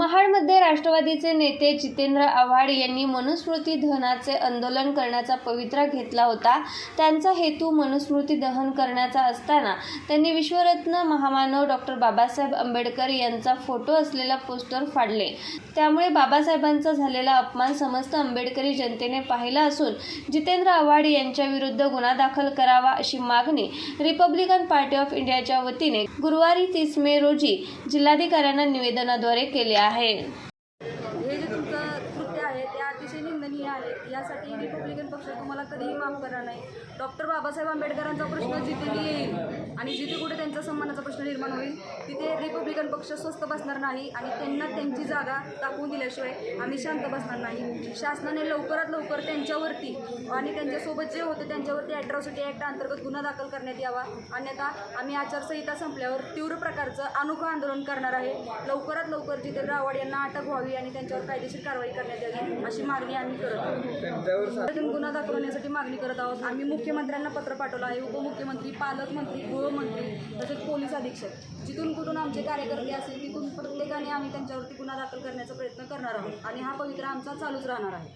महाडमध्ये राष्ट्रवादीचे नेते जितेंद्र आव्हाड यांनी मनुस्मृती दहनाचे आंदोलन करण्याचा पवित्रा घेतला होता. त्यांचा हेतू मनुस्मृती दहन करण्याचा असताना त्यांनी विश्वरत्न महामानव डॉक्टर बाबासाहेब आंबेडकर यांचा फोटो असलेला पोस्टर फाडले. त्यामुळे बाबासाहेबांचा झालेला अपमान समस्त आंबेडकरी जनतेने पाहिला असून जितेंद्र आव्हाड यांच्या विरुद्ध गुन्हा दाखल करावा अशी मागणी रिपब्लिकन पार्टी ऑफ इंडियाच्या वतीने गुरुवारी तीस मे रोजी जिल्हाधिकाऱ्यांना निवेदनाद्वारे केले आहे. आहे. हे जे तुमचं कृत्य आहे ते अतिशय निंदनीय आहे. यासाठी रिपब्लिकन पक्ष तुम्हाला कधीही माफ करणार नाही. डॉक्टर बाबासाहेब आंबेडकरांचा प्रश्न जिथे येईल कुठे त्यांचा सन्मानाचा प्रश्न निर्माण होईल. तिथे रिपब्लिकन पक्ष स्वस्त बसणार नाही आणि त्यांना त्यांची जागा दाखवून दिल्याशिवाय आम्ही शांत बसणार नाही. शासनाने लवकरात लवकर त्यांच्यावरती आणि त्यांच्यासोबत जे होते त्यांच्यावरती ॲट्रॉसिटी ॲक्ट अंतर्गत गुन्हा दाखल करण्यात यावा. अन्यथा आम्ही आचारसंहिता संपल्यावर तीव्र प्रकारचं अनोखं आंदोलन करणार आहे. लवकरात लवकर जितेंद्र आव्हाड यांना अटक व्हावी आणि त्यांच्यावर कायदेशीर कारवाई करण्यात यावी अशी मागणी आम्ही करत आहोत. गुन्हा दाखल होण्यासाठी मागणी करत आहोत. आम्ही मुख्यमंत्र्यांना पत्र पाठवलं आहे. उपमुख्यमंत्री पालकमंत्री गृहमंत्री तसेच पोलीस अधीक्षक जिथून कुठून आमचे कार्यकर्ते असतील तिथून प्रत्येकाने आम्ही त्यांच्यावरती गुन्हा दाखल करण्याचा प्रयत्न करणार आहोत. आणि हा पवित्र आमचा चालूच राहणार आहे.